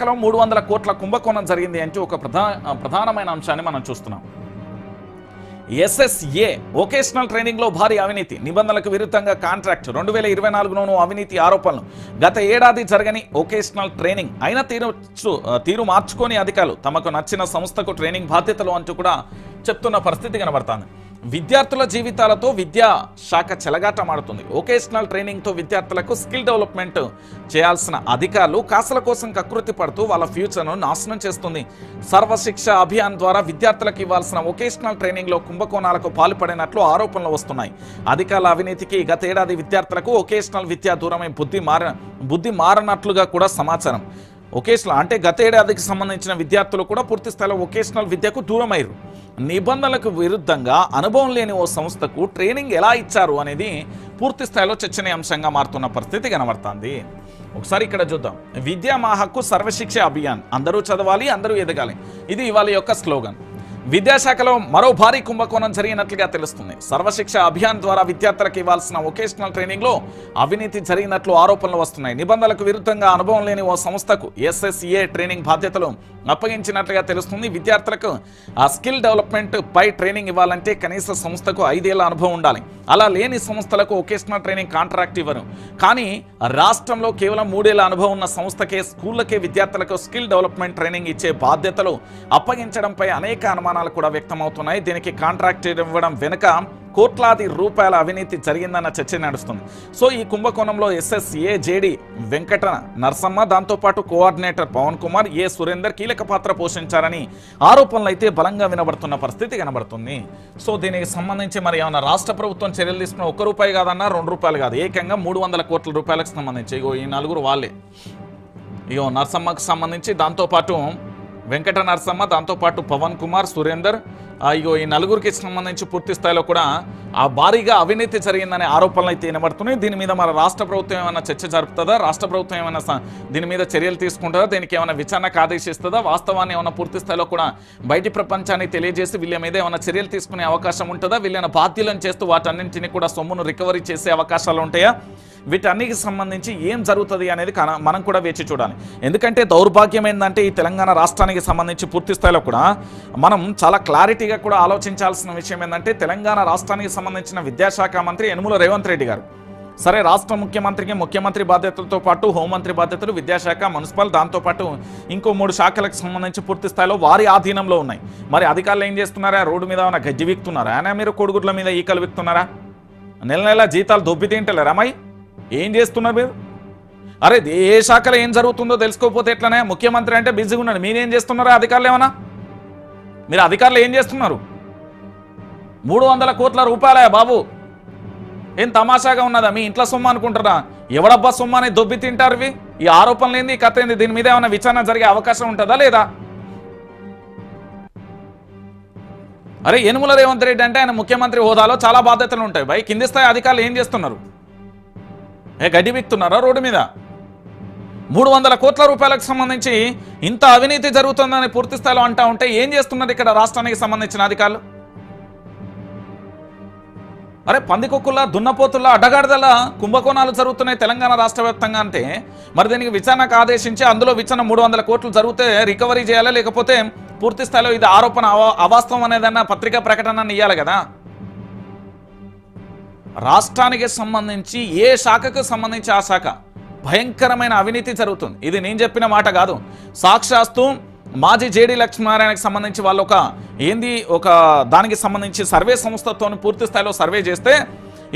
విద్యాశాఖలో మూడు వందల కోట్ల కుంభకోణం జరిగింది అంటే ఒక ప్రధాన ప్రధానమైన అంశాన్ని మనం చూస్తున్నాం. ఎస్ఎస్ఏ వొకేషనల్ ట్రైనింగ్లో భారీ అవినీతి నిబంధనలకు విరుద్ధంగా కాంట్రాక్ట్ రెండు వేల ఇరవై నాలుగులోనూ అవినీతి ఆరోపణలు. గత ఏడాది జరగని వొకేషనల్ ట్రైనింగ్ అయినా తీరు తీరు మార్చుకొని అధికారులు తమకు నచ్చిన సంస్థకు ట్రైనింగ్ బాధ్యతలు అంటూ కూడా చెప్తున్న పరిస్థితి కనబడుతుంది. విద్యార్థుల జీవితాలతో విద్యా శాఖ చెలగాటమాడుతుంది. వొకేషనల్ ట్రైనింగ్తో విద్యార్థులకు స్కిల్ డెవలప్మెంట్ చేయాల్సిన అధికారులు కాసల కోసం కకృతి పడుతూ వాళ్ళ ఫ్యూచర్ను నాశనం చేస్తుంది. సర్వశిక్ష అభియాన్ ద్వారా విద్యార్థులకు ఇవ్వాల్సిన వొకేషనల్ ట్రైనింగ్లో కుంభకోణాలకు పాల్పడినట్లు ఆరోపణలు వస్తున్నాయి. అధికారుల అవినీతికి గతేడాది విద్యార్థులకు వొకేషనల్ విద్యా దూరమై బుద్ధి మార బుద్ధి మారనట్లుగా కూడా సమాచారం. ఒకేషనల్ అంటే గత ఏడాదికి సంబంధించిన విద్యార్థులు కూడా పూర్తి స్థాయిలో ఒకేషనల్ విద్యకు దూరమయ్యారు. నిబంధనలకు విరుద్ధంగా అనుభవం లేని ఓ సంస్థకు ట్రైనింగ్ ఎలా ఇచ్చారు అనేది పూర్తి స్థాయిలో చర్చనీయాంశంగా మారుతున్న పరిస్థితి కనబడుతుంది. ఒకసారి ఇక్కడ చూద్దాం. విద్యా మా హక్కు సర్వశిక్ష అభియాన్. అందరూ చదవాలి అందరూ ఎదగాలి. ఇది ఇవాళ యొక్క స్లోగన్. విద్యాశాఖలో మరో భారీ కుంభకోణం జరిగినట్లుగా తెలుస్తుంది. సర్వశిక్ష అభియాన్ ద్వారా విద్యార్థులకు ఇవ్వాల్సిన వొకేషనల్ ట్రైనింగ్లో అవినీతి జరిగినట్లు ఆరోపణలు వస్తున్నాయి. నిబంధనలకు విరుద్ధంగా అనుభవం లేని ఓ సంస్థకు ఎస్ఎస్ఏ ట్రైనింగ్ బాధ్యతలు అప్పగించినట్లుగా తెలుస్తుంది. విద్యార్థులకు ఆ స్కిల్ డెవలప్మెంట్ పై ట్రైనింగ్ ఇవ్వాలంటే కనీస సంస్థకు ఐదేళ్ళ అనుభవం ఉండాలి. అలా లేని సంస్థలకు వొకేషనల్ ట్రైనింగ్ కాంట్రాక్ట్ ఇవ్వరు. కానీ రాష్ట్రంలో కేవలం మూడేళ్ళ అనుభవం ఉన్న సంస్థకే స్కూళ్ళకే విద్యార్థులకు స్కిల్ డెవలప్మెంట్ ట్రైనింగ్ ఇచ్చే బాధ్యతలు అప్పగించడంపై అనేక అనుమానాలు కూడా వ్యక్తమవుతున్నాయి. దీనికి కాంట్రాక్ట్ ఇవ్వడం వెనుక కోట్లాది రూపాయల అవినీతి జరిగిందన్న చర్చ నడుస్తుంది. సో ఈ కుంభకోణంలో ఎస్ఎస్ఏ జేడి వెంకట నరసమ్మ దాంతోపాటు కోఆర్డినేటర్ పవన్ కుమార్ ఏ సురేందర్ కీలక పాత్ర పోషించారని ఆరోపణలు అయితే బలంగా వినబడుతున్న పరిస్థితి కనబడుతుంది. సో దీనికి సంబంధించి మరి ఏమైనా రాష్ట్ర ప్రభుత్వం చర్యలు తీసుకున్న ఒక్క రూపాయి కాదన్నా రెండు రూపాయలు కాదు. ఏకంగా మూడు వందల కోట్ల రూపాయలకు సంబంధించి. ఇగో ఈ నలుగురు వాళ్ళే. ఇగో నరసమ్మకు సంబంధించి దాంతోపాటు వెంకట నరసమ్మ దాంతోపాటు పవన్ కుమార్ సురేందర్ ఇగో ఈ నలుగురికి సంబంధించి పూర్తి స్థాయిలో కూడా ఆ భారీగా అవినీతి జరిగిందనే ఆరోపణలు అయితే వినబడుతున్నాయి. దీని మీద మన రాష్ట్ర ప్రభుత్వం ఏమైనా చర్చ జరుపుతుందా? రాష్ట్ర ప్రభుత్వం ఏమైనా స- దీని మీద చర్యలు తీసుకుంటుందా? దీనికి ఏమైనా విచారణకు ఆదేశిస్తుందా? వాస్తవాన్ని ఏమైనా పూర్తి స్థాయిలో కూడా బయటి ప్రపంచాన్ని తెలియజేసి వీళ్ళ మీద ఏమైనా చర్యలు తీసుకునే అవకాశం ఉంటుందా? వీళ్ళని బాధ్యులను చేస్తూ వాటన్నింటినీ కూడా సొమ్మును రికవరీ చేసే అవకాశాలు ఉంటాయా? వీటన్నికి సంబంధించి ఏం జరుగుతుంది అనేది కన- మనం కూడా వేచి చూడాలి. ఎందుకంటే దౌర్భాగ్యం ఏంటంటే ఈ తెలంగాణ రాష్ట్రానికి సంబంధించి పూర్తి స్థాయిలో కూడా మనం చాలా క్లారిటీగా కూడా ఆలోచించాల్సిన విషయం ఏంటంటే తెలంగాణ రాష్ట్రానికి సంబంధించిన విద్యాశాఖ మంత్రి యనుమల రేవంత్ రెడ్డి గారు. సరే రాష్ట్ర ముఖ్యమంత్రికి ముఖ్యమంత్రి బాధ్యతలతో పాటు హోంమంత్రి బాధ్యతలు విద్యాశాఖ మున్సిపల్ దాంతోపాటు ఇంకో మూడు శాఖలకు సంబంధించి పూర్తి స్థాయిలో వారి ఆధీనంలో ఉన్నాయి. మరి అధికారులు ఏం చేస్తున్నారా? రోడ్డు మీద ఉన్న గజ్జి వీక్తున్నారా? అయినా మీరు కోడిగుడ్ల మీద ఈకలు వీక్తున్నారా? నెల నెల జీతాలు దొబ్బి తింటలేరా అమ్మాయి ఏం చేస్తున్నారు మీరు? అరే ఏ శాఖలో ఏం జరుగుతుందో తెలుసుకోకపోతే ఎట్లనే? ముఖ్యమంత్రి అంటే బిజీగా ఉన్నాడు. మీరేం చేస్తున్నారా అధికారులు ఏమన్నా? మీరు అధికారులు ఏం చేస్తున్నారు? మూడు వందల కోట్ల రూపాయలే బాబు. ఏం తమాషాగా ఉన్నదా? మీ ఇంట్లో సొమ్ము అనుకుంటారా ఎవడబ్బా సొమ్ము అనేది దొబ్బి తింటారు ఇవి? ఈ ఆరోపణలు ఏంది? కథ ఏంది? దీని మీద ఏమైనా విచారణ జరిగే అవకాశం ఉంటుందా లేదా? అరే యనుమల రేవంత్ రెడ్డి అంటే ఆయన ముఖ్యమంత్రి హోదాలో చాలా బాధ్యతలు ఉంటాయి. భయ్ కింది స్థాయి అధికారులు ఏం చేస్తున్నారు? ఏ గడ్డి బిక్తున్నారా రోడ్డు మీద? మూడు వందల కోట్ల రూపాయలకు సంబంధించి ఇంత అవినీతి జరుగుతుందని పూర్తి స్థాయిలో అంటా ఉంటే ఏం చేస్తున్నారు ఇక్కడ రాష్ట్రానికి సంబంధించిన అధికారులు? అరే పందికొక్కుల్లా దున్నపోతుల్లా అడ్డగాడిదల్లా కుంభకోణాలు జరుగుతున్నాయి తెలంగాణ రాష్ట్ర వ్యాప్తంగా అంటే. మరి దీనికి విచారణకు ఆదేశించి అందులో విచారణ మూడు వందల కోట్లు జరిగితే రికవరీ చేయాలా లేకపోతే పూర్తి స్థాయిలో ఇది ఆరోపణ అవాస్తవం అనేదన్న పత్రికా ప్రకటన ఇవ్వాలి కదా? రాష్ట్రానికి సంబంధించి ఏ శాఖకు సంబంధించి ఆ శాఖ? భయంకరమైన అవినీతి జరుగుతుంది. ఇది నేను చెప్పిన మాట కాదు. సాక్షాత్తు మాజీ జేడి లక్ష్మీనారాయణకి సంబంధించి వాళ్ళు ఒక ఏంది ఒక దానికి సంబంధించి సర్వే సంస్థతో పూర్తి స్థాయిలో సర్వే చేస్తే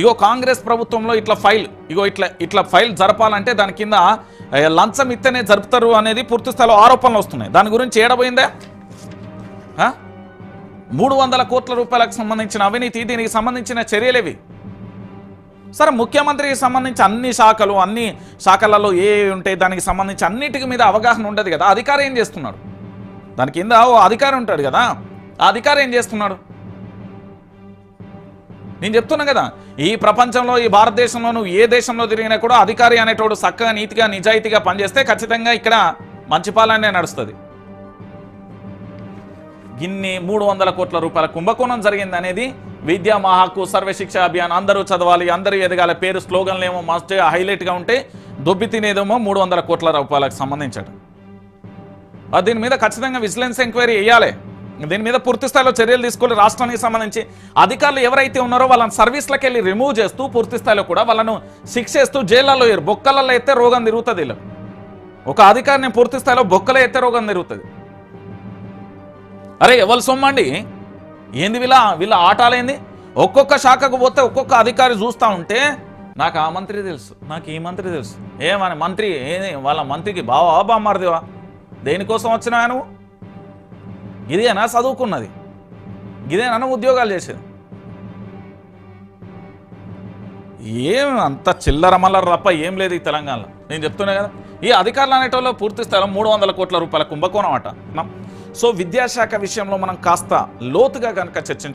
ఇగో కాంగ్రెస్ ప్రభుత్వంలో ఇట్లా ఫైల్ ఇగో ఇట్లా ఇట్లా ఫైల్ జరపాలంటే దాని కింద లంచం ఇస్తేనే జరుపుతారు అనేది పూర్తి స్థాయిలో ఆరోపణలు వస్తున్నాయి. దాని గురించి ఏడబోయిందే? మూడు వందల కోట్ల రూపాయలకు సంబంధించిన అవినీతి దీనికి సంబంధించిన చర్యలేవి? సరే ముఖ్యమంత్రికి సంబంధించి అన్ని శాఖలు అన్ని శాఖలలో ఏ ఉంటాయి దానికి సంబంధించి అన్నిటికి మీద అవగాహన ఉండదు కదా. అధికారి ఏం చేస్తున్నాడు? దాని కింద ఓ అధికారి ఉంటాడు కదా. ఆ అధికారి ఏం చేస్తున్నాడు? నేను చెప్తున్నా కదా ఈ ప్రపంచంలో ఈ భారతదేశంలో నువ్వు ఏ దేశంలో తిరిగినా కూడా అధికారి అనేటోడు చక్కగా నీతిగా నిజాయితీగా పనిచేస్తే ఖచ్చితంగా ఇక్కడ మంచి పాలనే నడుస్తుంది. గిన్ని మూడు వందల కోట్ల రూపాయల కుంభకోణం జరిగింది అనేది విద్యా మహాకు సర్వశిక్ష అభియాన్ అందరూ చదవాలి అందరూ ఎదగాలి పేరు స్లోగన్లు ఏమో మస్ట్ హైలైట్గా ఉంటే దొబ్బి తినేదేమో మూడు వందల కోట్ల రూపాయలకు సంబంధించాడు దీని మీద ఖచ్చితంగా విజిలెన్స్ ఎంక్వైరీ వేయాలి దీని మీద పూర్తి స్థాయిలో చర్యలు తీసుకోవాలి రాష్ట్రానికి సంబంధించి. అధికారులు ఎవరైతే ఉన్నారో వాళ్ళని సర్వీస్లకు వెళ్ళి రిమూవ్ చేస్తూ పూర్తి స్థాయిలో కూడా వాళ్ళను శిక్షేస్తూ జైళ్ళలో వేరు బొక్కలలో అయితే రోగం తిరుగుతుంది వీళ్ళకి. ఒక అధికారిని పూర్తి స్థాయిలో బొక్కలో అయితే రోగం తిరుగుతుంది. అరే ఎవరు సొమ్మండి? ఏంది వీళ్ళ వీళ్ళ ఆటాలేంది? ఒక్కొక్క శాఖకు పోతే ఒక్కొక్క అధికారి చూస్తూ ఉంటే నాకు ఆ మంత్రి తెలుసు. నాకు ఈ మంత్రి తెలుసు. ఏమని మంత్రి ఏది? వాళ్ళ మంత్రికి బావా బామ్మారదివా? దేనికోసం వచ్చినా నువ్వు? ఇదేనా చదువుకున్నది? ఇదేనా ఉద్యోగాలు చేసేది? ఏం అంత చిల్లర మల్లర తప్ప ఏం లేదు ఈ తెలంగాణలో. నేను చెప్తున్నా కదా ఈ అధికారులు అనేటోళ్ళు పూర్తి స్థలం మూడు వందల కోట్ల రూపాయల కుంభకోణం అట. సో విద్యాశాఖ విషయంలో మనం కాస్త లోతుగా కనుక చర్చించ